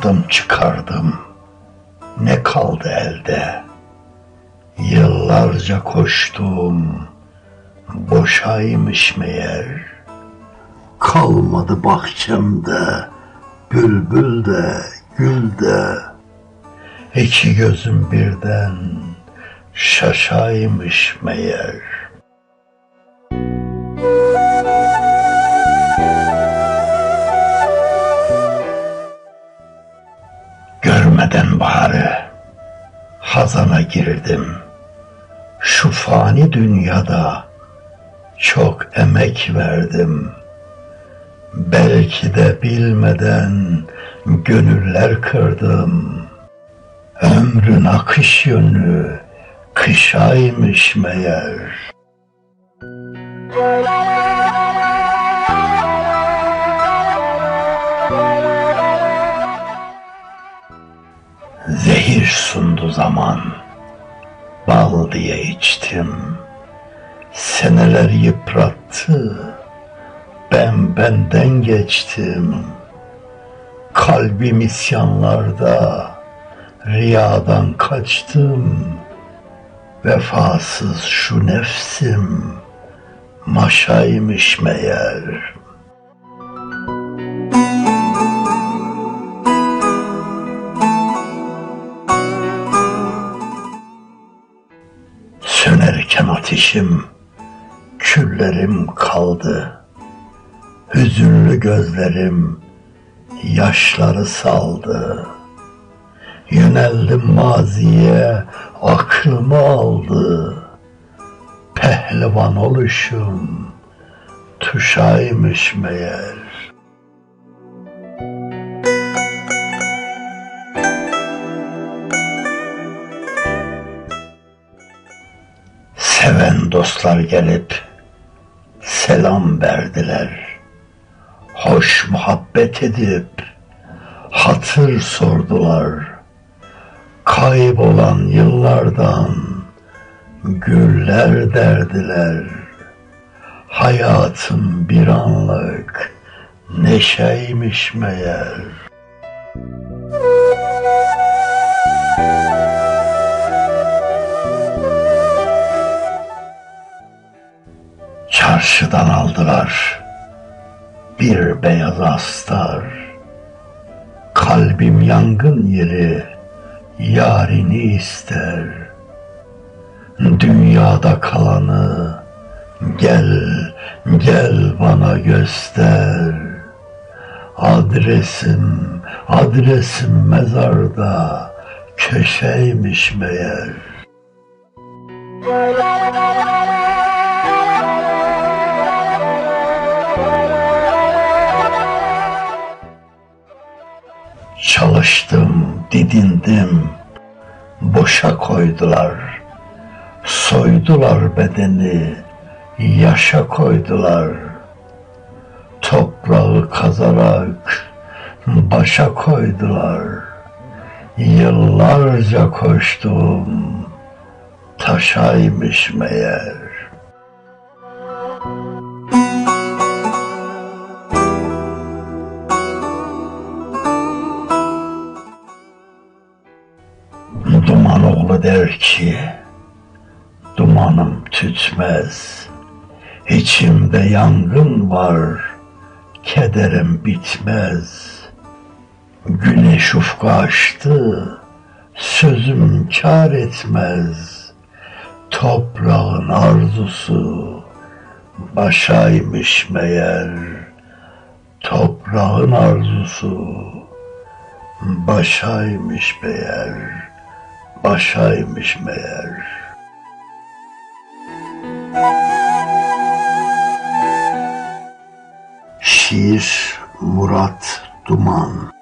Topladım çıkardım. Ne kaldı elde? Yıllarca koştum. Boşaymış meğer. Kalmadı bahçemde. Bülbül de, gül de. İki gözüm birden şaşaymış meğer. Görmeden baharı hazana girdim. Şu fani dünyada çok emek verdim. Belki de bilmeden gönüller kırdım. Ömrün akış yönü kışaymış meğer. Zehir sundu zaman, bal diye içtim. Seneler yıprattı, ben benden geçtim. Kalbim isyanlarda, riyadan kaçtım. Vefasız şu nefsim, maşaymış meğer. Ateşim, küllerim kaldı. Hüzünlü gözlerim, yaşları saldı. Yöneldim maziye, aklımı aldı. Pehlivan oluşum, tuşaymış meğer. Seven dostlar gelip selam verdiler. Hoş muhabbet edip hatır sordular. Kaybolan yıllardan güller derdiler. Hayatım bir anlık neşeymiş meğer. Çarşıdan aldılar bir beyaz astar. Kalbim yangın yeri yarini ister. Dünyada kalanı gel gel bana göster. Adresim adresim mezarda köşeymiş meğer. Çalıştım, didindim, boşa koydular. Soydular bedeni, yaşa koydular. Toprağı kazarak başa koydular. Yıllarca koştum, taşaymış meğer. Oğlu der ki, dumanım tütmez. İçimde yangın var, kederim bitmez. Güneş ufka açtı, sözüm kar etmez. Toprağın arzusu başaymış meğer. Toprağın arzusu başaymış meğer, başaymış meğer. Şiir Murat Duman